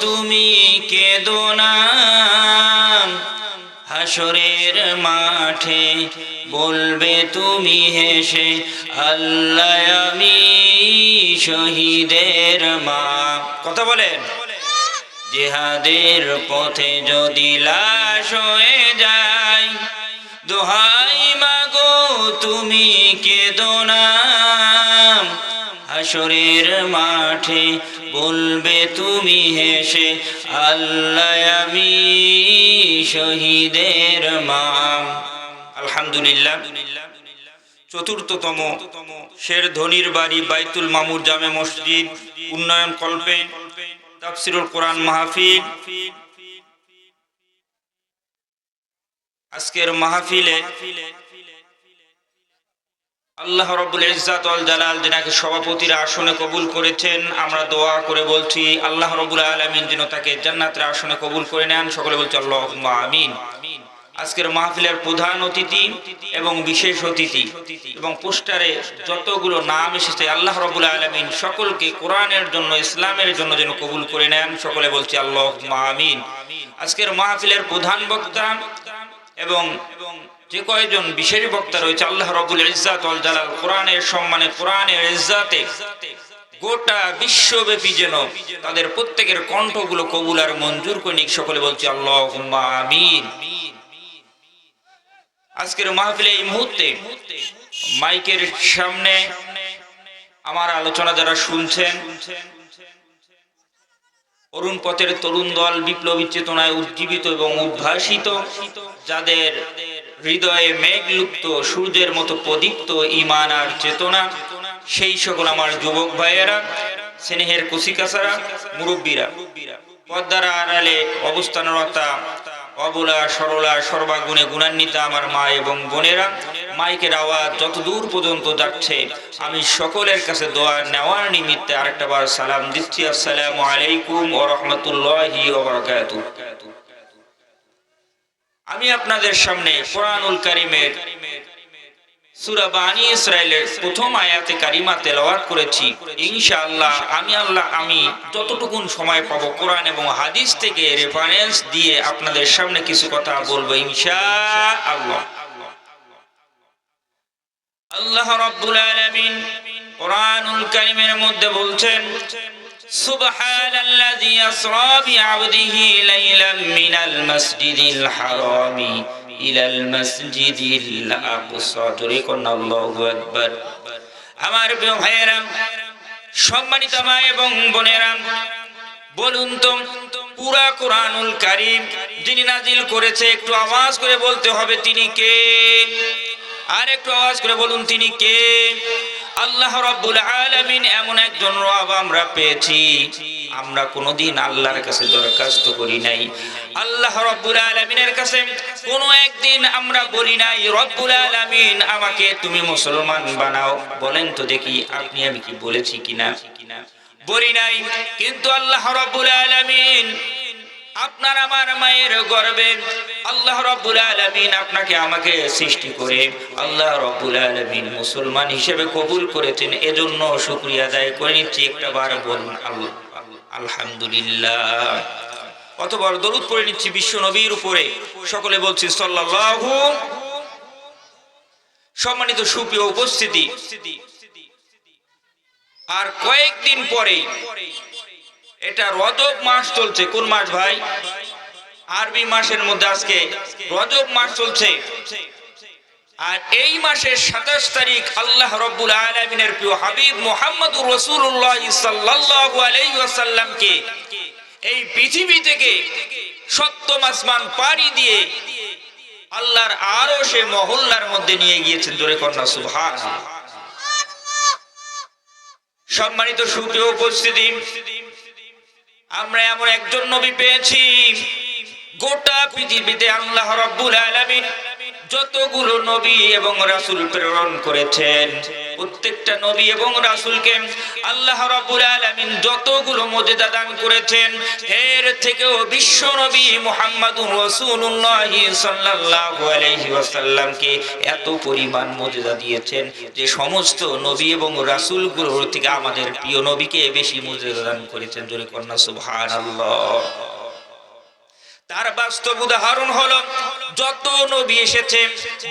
তুমি কেঁদো না। হাসরের মাঠে বলবে তুমি হেসে, আল্লাহ আমি শহীদের মা। কথা বলেন জেহাদের পথে যদি লাশ হয়ে যায়, দোহাই মাগো তুমি কেঁদো না। হাসরের মাঠে বলবে তুমি হেসে, আল্লাহ আমি শহীদের মা আলহামদুলিল্লাহ। চতুর্থতম শের ধনির বাড়ি বাইতুল মামুর জামে মসজিদ, উন্নয়ন কল্পে, তাফসিরুল কোরআন মাহফিল। আজকের মাহফিলে আল্লাহ রব্বুল ইজ্জাত ওয়াল জালাল যিনাকে সভাপতির আসনে কবুল করেছেন, আমরা দোয়া করে বলছি, আল্লাহ রব্বুল আলামিন যেন তাকে জান্নাতের আসনে কবুল করে নেন। সকলে বলছি, আল্লাহুম্মা আমিন। আজকের মাহফিলের প্রধান অতিথি এবং বিশেষ অতিথি এবং পোস্টারে যতগুলো নাম এসেছে, আল্লাহ রবুল আলমিন সকলকে কোরআনের জন্য, ইসলামের জন্য যেন কবুল করে নেন। সকলে বলছি আল্লাহ আমিন। আজকের মাহফিলের প্রধান বক্তা এবং যে কয়েকজন বিশেষ বক্তা রয়েছে, আল্লাহ রবুল ইজাত জালাল কোরআনের সম্মানে, কোরআনের ইজ্জাতে গোটা বিশ্বব্যাপী যেন তাদের প্রত্যেকের কণ্ঠগুলো কবুল আর মঞ্জুর করে নিক। সকলে বলছি আল্লাহ আমিন। আজকের মাহফিলে এই মুহূর্তে মাইকের সামনে আমার আলোচনা যারা শুনছেন, অরুণ পথের তরুণ দল বিপ্লবী চেতনায় উজ্জীবিত এবং উদ্ভাসিত, যাদের হৃদয়ে মেঘলুপ্ত, সূর্যের মতো প্রদীপ্ত ইমান আর চেতনা। সেই সকল আমার যুবক ভাইয়েরা, স্নেহের কুশিকাছারা, মুরব্বীরা পদ্মার আড়ালে অবস্থানরতা, অবলা, সরলা, সর্বাগুণে গুণান্বিতা আমার মা এবং বোনেরা, মাইকের আওয়াজ যত দূর পর্যন্ত যাচ্ছে, আমি সকলের কাছে দোয়া নেওয়ার নিমিত্তে আরেকটা বার সালাম দিচ্ছি। আসসালামু আলাইকুম ও রহমতুল্লাহি আমি আপনাদের সামনে কোরআনুল কারিমের সূরা বানি ইসরাইলের প্রথম আয়াতে কারিমা তেলাওয়াত করেছি। ইনশাআল্লাহ আমি আল্লাহ, আমি যতটুকুন সময় পাবো কোরআন এবং হাদিস থেকে রেফারেন্স দিয়ে আপনাদের সামনে কিছু কথা বলব ইনশাআল্লাহ। আল্লাহ রাব্বুল আলামিন কোরআনুল কারিমের মধ্যে বলছেন سبحان الذي أسرى بعبده ليلا من المسجد الحرام إلى المسجد الأقصى تريكن الله أكبر আমার প্রিয় ভাইয়েরা সম্মানিত মা এবং বোনেরা বলুন তো পুরা কোরআনুল কারিম যিনি নাজিল করেছে একটু আওয়াজ করে বলতে হবে তিনি কে আর একটু আওয়াজ করে বলুন তিনি কে আল্লাহ রাব্বুল আলামিন এমন একজন রব আমরা পেয়েছি। আমরা কোনোদিন আল্লাহর কাছে দরখাস্ত করি নাই। আল্লাহ রব্বুল আলামিনের কাছে কোনো একদিন আমরা বলি নাই, রব্বুল আলামিন, আমাকে তুমি মুসলমান বানাও। বলেন তো দেখি আপনি আমি কি বলেছি কিনা। বলি নাই, কিন্তু আল্লাহ রব্বুল আলামিন আপনার আমার মায়ের গর্বে আল্লাহ রব্বুল আলমিন আপনাকে আমাকে সৃষ্টি করে আল্লাহ রব্বুল আলমিন মুসলমান হিসেবে কবুল করেছেন। এজন্য শুক্রিয়া আদায় করে নিচ্ছি। একটা বার বলুন আলহামদুলিল্লাহ। অতবার দরুদ পড়ে নিচ্ছি বিশ্ব নবীর উপরে। সকলে বলছি, সাল্লাল্লাহু সম্মানিত সুপ্রিয় উপস্থিতি। আর কয়েকদিন পরেই এটা রজব মাস চলছে। কোন মাস ভাই? আরবি মাসের মধ্যে আজকে। রজব মাস চলছে। আর এই মাসের সাতাশ তারিখ আল্লাহ রব্বুল আলমিনের প্রিয় হাবিব মোহাম্মদ রসুল্লাহ ওয়াসাল্লামকে এই পৃথিবী থেকে সপ্তম আসমান পাড়ি দিয়ে আল্লাহর আরও সে মহল্লার মধ্যে নিয়ে গিয়েছেন জোরে কন্যা সুভাষ সম্মানিত সুপ্রিয় উপস্থিতি আমরা এমন একজন নবী পেয়েছি। গোটা পৃথিবীতে আল্লাহ রব্বুল আলামিন যতগুলো নবী এবং রাসূল প্রেরণ করেছেন, প্রত্যেকটা নবী এবং রাসূলকে আল্লাহ রাব্বুল আলামিন যতগুলো মর্যাদা দান করেছেন, এর থেকেও বিশ্ব নবী আলাইহি ওয়াসাল্লামকে এত পরিমাণ মর্যাদা দিয়েছেন যে সমস্ত নবী এবং রাসূলগুলোর থেকে আমাদের প্রিয় নবীকে বেশি মর্যাদা দান করেছেন। জোরে কন্যা, সুবহানাল্লাহ। তার বাস্তব উদাহরণ হলো, যত নবী এসেছে,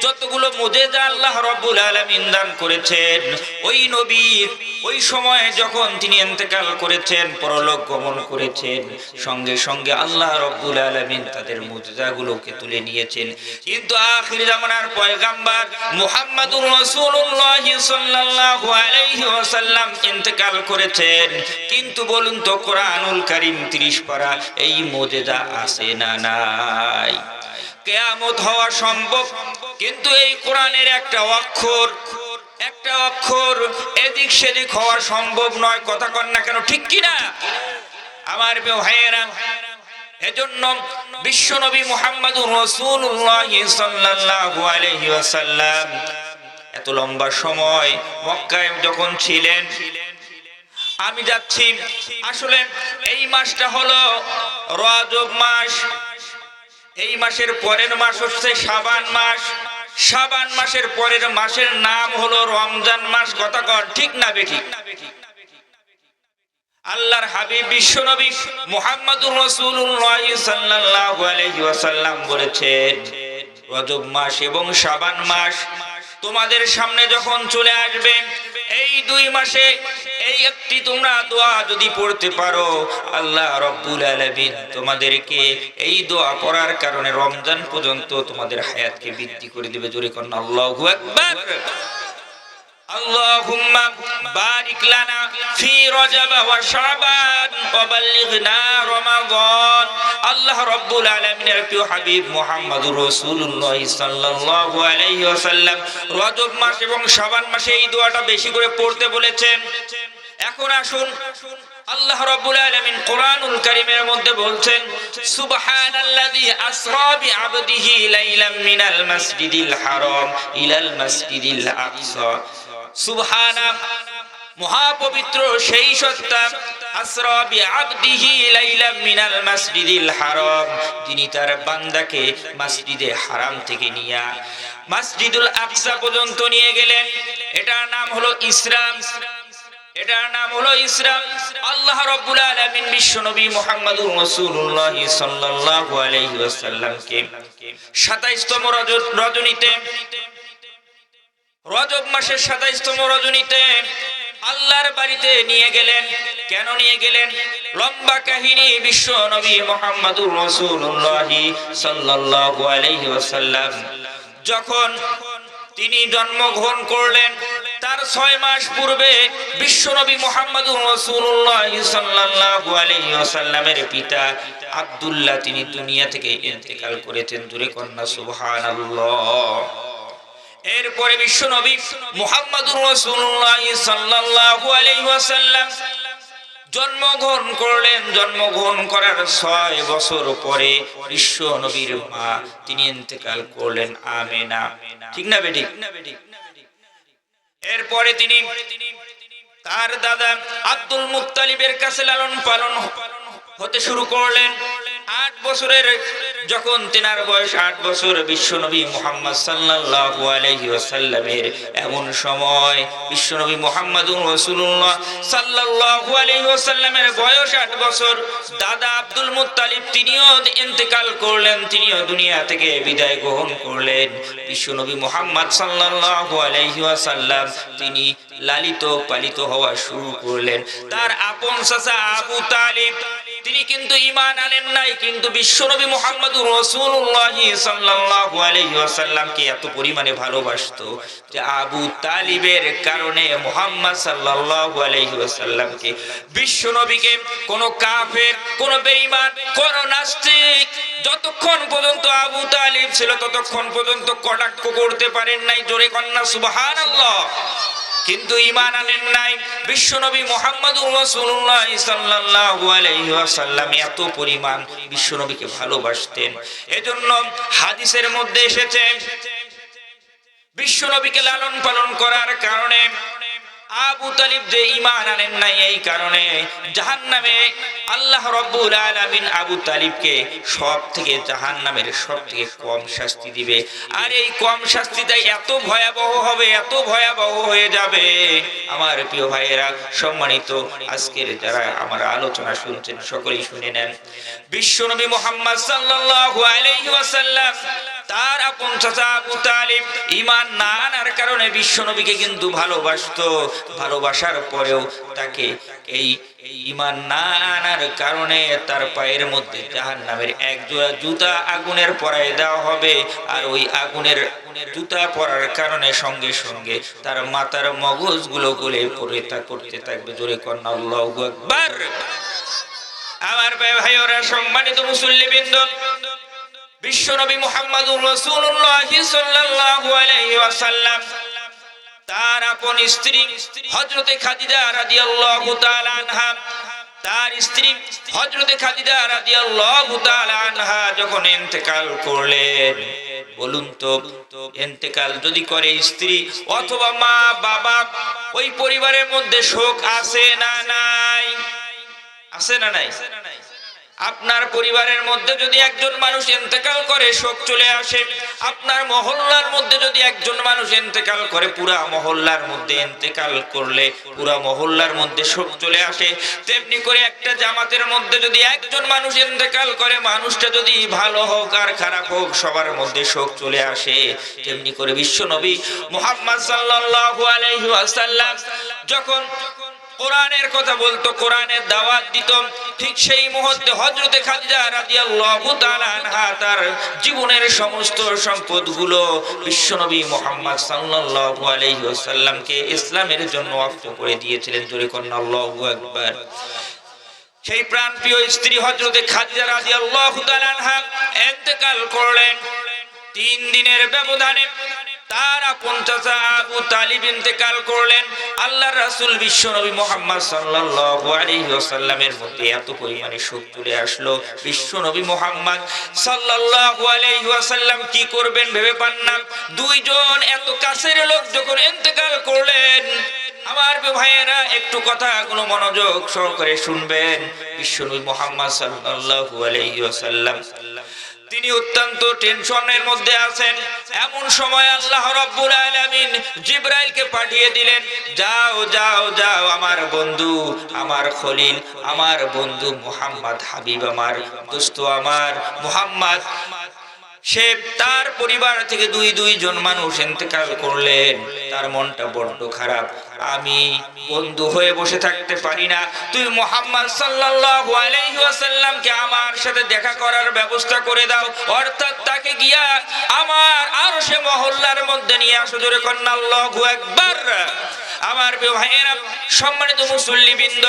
যতগুলো মুজেজা আল্লাহ রব্বুল আলামিন দান করেছেন, ওই নবীর ওই সময়ে যখন তিনি ইন্তেকাল করেছেন, পরলোক গমন করেছেন, সঙ্গে সঙ্গে আল্লাহ রব্বুল আলামিন তাদের মুজেজাগুলোকে তুলে নিয়েছেন। কিন্তু আখির জামানার পয়গাম্বার মুহাম্মাদুর রাসূলুল্লাহ সাল্লাল্লাহু আলাইহি ওয়াসাল্লাম ইন্তেকাল করেছেন। কিন্তু বলুন তো কোরআনুল কারীম 30 পারা এই মুজেজা আছে না নাই। কেয়ামত হওয়া সম্ভব, কিন্তু এই কোরআনের একটা অক্ষর একটা অক্ষর এদিক সেদিক হওয়া সম্ভব নয়, কথা কন না কেন, ঠিক কি না আমার ভাইয়েরা, এজন্য বিশ্বনবী আলাইহি ওয়াসাল্লাম এত লম্বা সময় মক্কায় যখন ছিলেন, আমি যাচ্ছি, আসলে এই মাসটা হলো রজব মাস। এই মাসের পরের মাস হচ্ছে শাবান মাস। শাবান মাসের পরের মাসের নাম হলো রমজান মাস, কথা কর, ঠিক না বেঠিক? আল্লাহর হাবিব বিশ্বনবী মুহাম্মদুর রাসূলুল্লাহ সাল্লাল্লাহু আলাইহি ওয়াসাল্লাম বলেছেন, রজব মাস এবং শাবান মাস তোমাদের সামনে যখন চলে আসবে, এই দুই মাসে এই একটি তোমরা দোয়া যদি পড়তে পারো, আল্লাহ রব্বুল আলামিন তোমাদেরকে এই দোয়া পড়ার কারণে রমজান পর্যন্ত তোমাদের হায়াতকে বৃদ্ধি করে দিবে। জোরে কন্যা, আল্লাহু আকবার। اللهم بارك لنا في رجب وشعبان وبلغنا رمضان আল্লাহ রব্বুল আলামিনের প্রিয় হাবিব মুহাম্মদুর রাসূলুল্লাহ সাল্লাল্লাহু আলাইহি ওয়াসাল্লাম রজব মাস এবং শাবান মাসে এই দোয়াটা বেশি করে পড়তে বলেছেন এখন আসুন আল্লাহ রাব্বুল আলামিন কোরআনুল কারীমের মধ্যে বলছেন সুবহানাল্লাযী আসরা বিআবদিহি লাইলাম মিনাল মাসজিদিল হারাম ইলাল মাসজিদিল আকসা সুবহানা মহাপবিত্র সেই সত্তা হারাম থেকে নিয়া পর্যন্ত নিয়ে গেলেন। এটার নাম হলো ইসরাম এটার নাম হলো ইসলাম। আল্লাহ রাব্বুল আলামিন বিশ্বনবী মুহাম্মদুর রাসূলুল্লাহ সাল্লাল্লাহু আলাইহি ওয়াসাল্লামকে 27তম রজনীতে রজব মাসের 27তম রজনীতে আল্লাহর বাড়িতে নিয়ে গেলেন। কেন নিয়ে গেলেন? লম্বা কাহিনী বিশ্ব নবী মুহাম্মদুর রাসূলুল্লাহ সাল্লাল্লাহু যখন তিনি জন্মগ্রহণ করলেন, তার ছয় মাস পূর্বে বিশ্বনবী মোহাম্মদুর রাসূলুল্লাহ সাল্লাল্লাহু আলাইহি ওয়াসাল্লামের পিতা আব্দুল্লাহ তিনি দুনিয়া থেকে ইন্তেকাল করেছেন। দূরে কন্যা, সুবহানাল্লাহ। এরপরে সাল্লাল্লাহু আলাইহি ওয়াসাল্লাম জন্মগ্রহণ করলেন। জন্মগ্রহণ করার ছয় বছর পরে বিশ্ব নবীর মা তিনি ইন্তেকাল করলেন। আমেনা। ঠিক না বেটি? এরপরে তিনি তার দাদা আব্দুল মুত্তালিবের কাছে লালন পালন হতে শুরু করলেন। আট বছরের যখন তেনার বয়স আট বছর বিশ্বনবী মোহাম্মদ সাল্লাল্লাহু আলাইহি ওয়াসাল্লামের এমন সময় বিশ্বনবী মোহাম্মদুর রাসূলুল্লাহ সাল্লাল্লাহু আলাইহি ওয়াসাল্লামের বয়স আট বছর, দাদা আব্দুল মুত্তালিব তিনিও ইন্তেকাল করলেন, তিনিও দুনিয়া থেকে বিদায় গ্রহণ করলেন। বিশ্বনবী মোহাম্মদ সাল্লাল্লাহু আলাইহি ওয়াসাল্লাম তিনি লালিত পালিত হওয়া শুরু করলেন। তার আপন চাচা আবু তালিব তিনি কিন্তু ঈমান আনেন নাই, কিন্তু বিশ্বনবী আলাইহি ওয়াসাল্লামকে এত পরিমাণে ভালোবাসতো যে আবু তালিবের কারণে মুহাম্মদ সাল্লাল্লাহু আলাইহি ওয়াসাল্লামকে বিশ্বনবীকে কোন কাফের, কোন বেঈমান, কোন নাস্তিক যতক্ষণ পর্যন্ত আবু তালিব ছিল ততক্ষণ পর্যন্ত কটাক্ষ করতে পারেন নাই, জোরে কন্যা সুবহানাল্লাহ। কিন্তু ইমান আনেন নাই সাল্লাল্লাহু আলাইহি ওয়াসাল্লাম এত পরিমাণ বিশ্বনবীকে ভালোবাসতেন। এজন্য হাদিসের মধ্যে এসেছে বিশ্ব নবীকে লালন পালন করার কারণে আবু তালিব যে ইমান আনেন নাই এই কারণে জাহান্নামে আল্লাহ রব্বুল আলামিন আবু তালিবকে সব থেকে জাহান্নামের সব থেকে কম শাস্তি দিবে। আর এই কম শাস্তিটা এত ভয়াবহ হবে, এত ভয়াবহ হয়ে যাবে। আমার প্রিয় ভাইয়েরা, সম্মানিত আজকের যারা আমার আলোচনা শুনছেন, সকলেই শুনে নেন। বিশ্বনবী মোহাম্মদ সাল্লাল্লাহু আলাইহি ওয়াসাল্লাম তার আপন চাচা আবু তালিব ইমান না আনার কারণে বিশ্বনবীকে কিন্তু ভালোবাসতো। ভালোবাসার পরেও তাকে এই ইমান না আনার কারণে তার পায়ের মধ্যে জাহান নামের এক জোড়া জুতা আগুনের পরায় দেওয়া হবে আর ওই আগুনের জুতা পরার কারণে সঙ্গে সঙ্গে তার মাথার মগজগুলো গলে পড়ে তা করতে থাকবে। জোরে কন্যা, আল্লাহু আমার ভাই ওরা সম্মানিত মুসল্লিবৃন্দ বিশ্বনবী মুহাম্মদুর রাসূলুল্লাহ সাল্লাল্লাহু আলাইহি ওয়াসাল্লাম। তার আপন স্ত্রী হযরতে খাদিজা রাদিয়াল্লাহু তাআলা আনহা। তার স্ত্রী হযরতে খাদিজা রাদিয়াল্লাহু তাআলা আনহা যখন ইন্তেকাল করলেন, বলুন তো যদি করে স্ত্রী অথবা মা, বাবা, ওই পরিবারের মধ্যে শোক আছে না নাই? আছে না নাই? আপনার পরিবারের মধ্যে যদি একজন মানুষ ইন্তেকাল করে, শোক চলে আসে, আপনার মহল্লার মধ্যে যদি একজন মানুষ ইন্তেকাল করে, পুরা মহল্লার মধ্যে ইন্তেকাল করলে, পুরা মহল্লার মধ্যে শোক চলে আসে। তেমনি করে একটা জামাতের মধ্যে যদি একজন মানুষ ইন্তেকাল করে, মানুষটা যদি ভালো হোক আর খারাপ হোক, সবার মধ্যে শোক চলে আসে। তেমনি করে বিশ্ব নবী মুহাম্মদ সাল্লাল্লাহু আলাইহি ওয়াসাল্লাম যখন কোরআনের কথা বলতো, কোরআনের দাওয়াত দিত। ঠিক সেই মুহূর্তে হযরতে খাদিজা রাদিয়াল্লাহু তাআলা আনহা তার জীবনের সমস্ত সম্পদগুলো বিশ্বনবী মুহাম্মদ সাল্লাল্লাহু আলাইহি ওয়াসাল্লামকে ইসলামের জন্য ওয়াকফ করে দিয়েছিলেন। জোরে কন্না আল্লাহু আকবার। সেই প্রাণপ্রিয় স্ত্রী হজরতে খাদিজা রাদিয়াল্লাহু তাআলা আনহা ইন্তেকাল করলেন। তিন দিনের ব্যবধানে তার চাচা আবু তালিব ইন্তেকাল করলেন। আল্লাহর রাসূল বিশ্বনবী মুহাম্মদ সাল্লাল্লাহু মধ্যে এত পরিমাণে শোক চলে আসলো। বিশ্বনবী মুহাম্মদ সাল্লাল্লাহু কি করবেন ভেবে পান না। দুইজন এত কাছের লোক যখন ইন্তেকাল করলেন, আমার ভাইয়েরা একটু কথা কোনো মনোযোগ সহকারে শুনবেন। বিশ্বনবী মুহাম্মদ সাল্লাল্লাহু আলাইহি ওয়াসাল্লাম তিনি অত্যন্ত টেনশনের মধ্যে আছেন। এমন সময় আল্লাহ রাব্বুল আলামিন জিব্রাইলকে পাঠিয়ে দিলেন, যাও যাও যাও আমার বন্ধু, আমার খলিল, আমার বন্ধু মুহাম্মদ হাবিব আমার, দোস্ত আমার মুহাম্মদ। সে তার পরিবার থেকে দুই দুই জন মানুষ ইন্তেকাল করলেন। তার মনটা বড্ড খারাপ। আমি বন্ধু হয়ে বসে থাকতে পারি না। তুই মোহাম্মদ সাল্লাল্লাহু আমার সাথে দেখা করার ব্যবস্থা করে দাও। অর্থাৎ তাকে গিয়া আমার আর সে মহল্লার মধ্যে নিয়ে আসো। জোরে কন্যা আল্লাহু আকবার। আমার ভাইয়েরা, সম্মানিত মুসল্লিবৃন্দ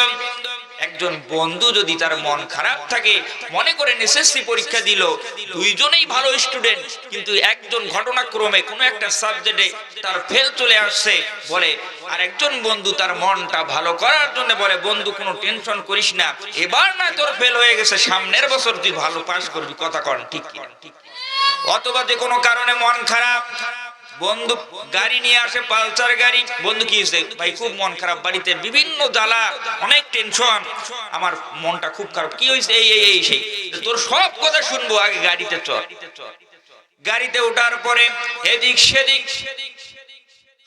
একজন বন্ধু যদি তার মন খারাপ থাকে, মনে করে এসএসসি পরীক্ষা দিল, দুইজনেই ভালো স্টুডেন্ট কিন্তু একজন ঘটনাক্রমে কোনো একটা সাবজেক্টে তার ফেল চলে আসছে, বলে আর একজন বন্ধু তার মনটা ভালো করার জন্য বলে, বন্ধু, কোনো টেনশন করিস না, এবার না তোর ফেল হয়ে গেছে, সামনের বছর তুই ভালো পাস করবি। কথা কন, ঠিক অথবা যে কোনো কারণে মন খারাপ বন্ধু, গাড়ি নিয়ে আসে পালচার গাড়ি। বন্ধু, কি হয়েছে? ভাই, খুব মন খারাপ। বাড়িতে বিভিন্ন জ্বালা, অনেক টেনশন আমার মনটা খুব খারাপ। কি হয়েছে? এই এই এই, সেই। তোর সব কথা শুনব আগে গাড়িতে চল। গাড়িতে ওঠার পরে এদিক সেদিক,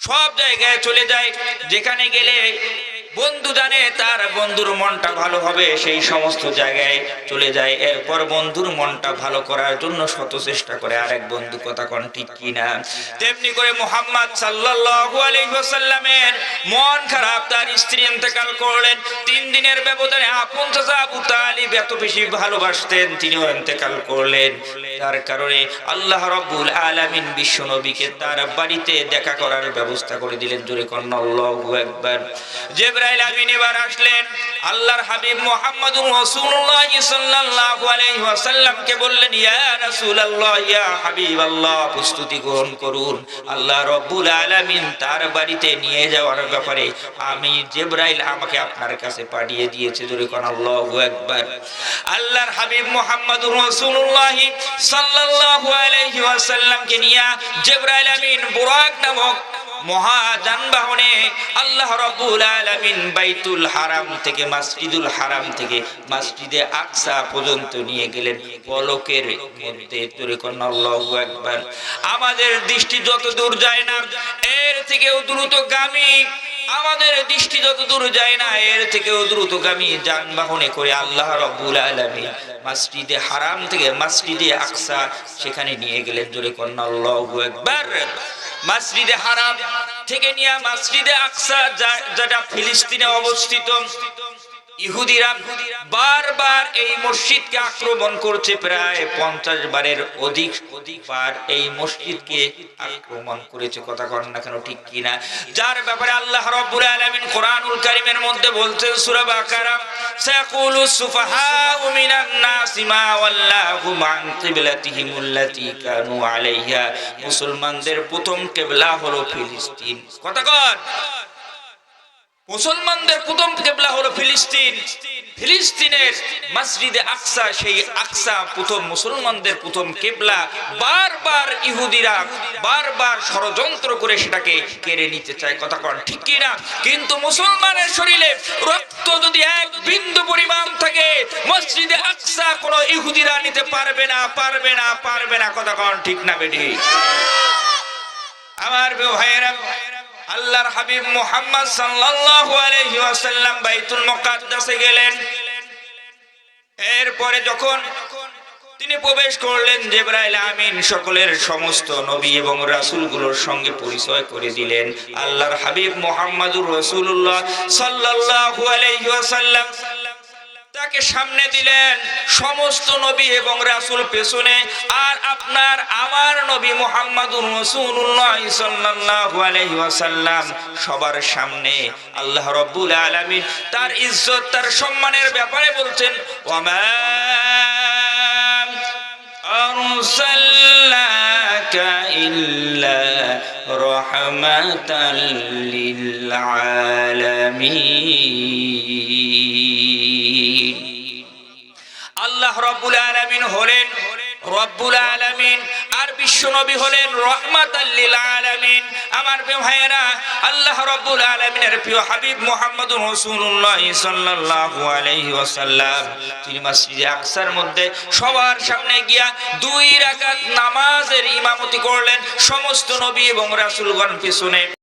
সব জায়গায় চলে যায়। যেখানে গেলে বন্ধু জানে তার বন্ধুর মনটা ভালো হবে, সেই সমস্ত জায়গায় চলে যায়। এরপর বন্ধুর মনটা ভালো করার জন্য শত চেষ্টা করে, আরেক বন্ধু কথা কোন, ঠিক কিনা? তেমনি করে মোহাম্মদ সাল্লাল্লাহু আলাইহি মন খারাপ, তার স্ত্রী ইন্তেকাল করলেন। তিন দিনের ব্যবধানে আপন চাচা আবু তালিব এত বেশি ভালোবাসতেন, তিনিও ইন্তেকাল করলেন। তার কারণে আল্লাহ রাব্বুল আলামিন বিশ্ব নবীকে তার বাড়িতে দেখা করার ব্যবস্থা করে দিলেন। জোরে আল্লাহু আকবার। জিবরাইল আমিন এবার আসলেন। আল্লাহর হাবিব মুহাম্মদুর রাসূলুল্লাহ সাল্লাল্লাহু আলাইহি ওয়াসাল্লামকে বললেন, ইয়া রাসূলুল্লাহ, ইয়া হাবিবাল্লাহ, প্রস্তুতি গ্রহণ করুন। আল্লাহ রাব্বুল আলামিন তার বাড়িতে নিয়ে যাওয়ার ব্যাপারে আমি জিবরাইল আমাকে আপনার কাছে পাঠিয়ে দিয়েছে। জোরে কোন আল্লাহু আকবার। আল্লাহর হাবিব মুহাম্মদুর রাসূলুল্লাহ সাল্লাল্লাহু আলাইহি ওয়াসাল্লামকে নিয়ে জিবরাইল আমিন বুরাক নামক মহা যানবাহনে বাইতুল হারাম থেকে হারাম থেকে পর্যন্ত নিয়ে গেলেন। আমাদের দৃষ্টি যত দূর যায় না, এর থেকেও দ্রুতগামী আমাদের দৃষ্টি যত দূর যায় না, এর থেকেও দ্রুতগামী যানবাহনে করে আল্লাহ রব্বুল আলমী মাসজিদে হারাম থেকে মাসজিদে আকসা সেখানে নিয়ে গেলেন। জোরে কন্যা একবার মসজিদে হারাম থেকে নিয়ে মাসজিদে আকসা যেটা ফিলিস্তিনে অবস্থিত ইহুদিরা বারবার এই মসজিদকে আক্রমণ করছে প্রায় পঞ্চাশ বারের অধিক অধিক বার এই মসজিদকে আক্রমণ করেছে। কথা কন না কেন, ঠিক কিনা যার ব্যাপারে আল্লাহ রাব্বুল আলামিন কোরআনুল কারীমের মধ্যে বলছেন, সূরা বাকারা, সায়াকুলু সুফাহাউ মিনান নাসি মা আন কিবলাতিহিম আল্লাতী কানু আলাইহা। মুসলমানদের প্রথম কিবলা হলো ফিলিস্তিন। কথা কন? মুসলমানদের প্রথম কেবলা হলো ফিলিস্তিন। ফিলিস্তিনের মসজিদে আকসা, সেই আকসা প্রথম মুসলমানদের প্রথম কেবলা। বারবার ইহুদিরা বারবার ষড়যন্ত্র করে সেটাকে কেড়ে নিতে চায়, কথা কন ঠিক কি না? কিন্তু মুসলমানের শরীরে রক্ত যদি এক বিন্দু পরিমাণ থাকে, মসজিদে আকসা কোনো ইহুদিরা নিতে পারবে না পারবে না পারবে না, কথা কন ঠিক না বেটি? আমার ভাইয়েরা আল্লাহর হাবিব মুহাম্মদ সাল্লাল্লাহু আলাইহি ওয়াসাল্লাম বাইতুল মুকাদ্দাসে গেলেন। এরপরে যখন তিনি প্রবেশ করলেন, জেব্রাইল আমিন সকলের সমস্ত নবী এবং রাসূলগুলোর সঙ্গে পরিচয় করে দিলেন। আল্লাহর হাবিব মোহাম্মদুর রসুল্লাহ সাল্লাল্লাহু আলাইহি ওয়াসাল্লাম তাকে সামনে দিলেন সমস্ত নবী এবং রাসূল পেছনে। আর আপনার আমার নবী মুহাম্মাদুর আলাইহি ওয়াসাল্লাম সবার সামনে। আল্লাহ রাব্বুল আলামিন তার ইজ্জত, তার সম্মানের ব্যাপারে বলছেন ওয়ামা আলামিন আল্লাহ রব্বুল আলামিন হলেন রব্বুল আলামিন আর বিশ্ব নবী হলেন রহমাত আমার ভাইয়েরা, আল্লাহ রব্বুল আলমিনের প্রিয় হাবিব মোহাম্মদ ওয়াসাল্লাম, তিনি আকসার মধ্যে সবার সামনে গিয়া দুই রাকাত নামাজের ইমামতি করলেন। সমস্ত নবী এবং রাসুলগণ পিছনে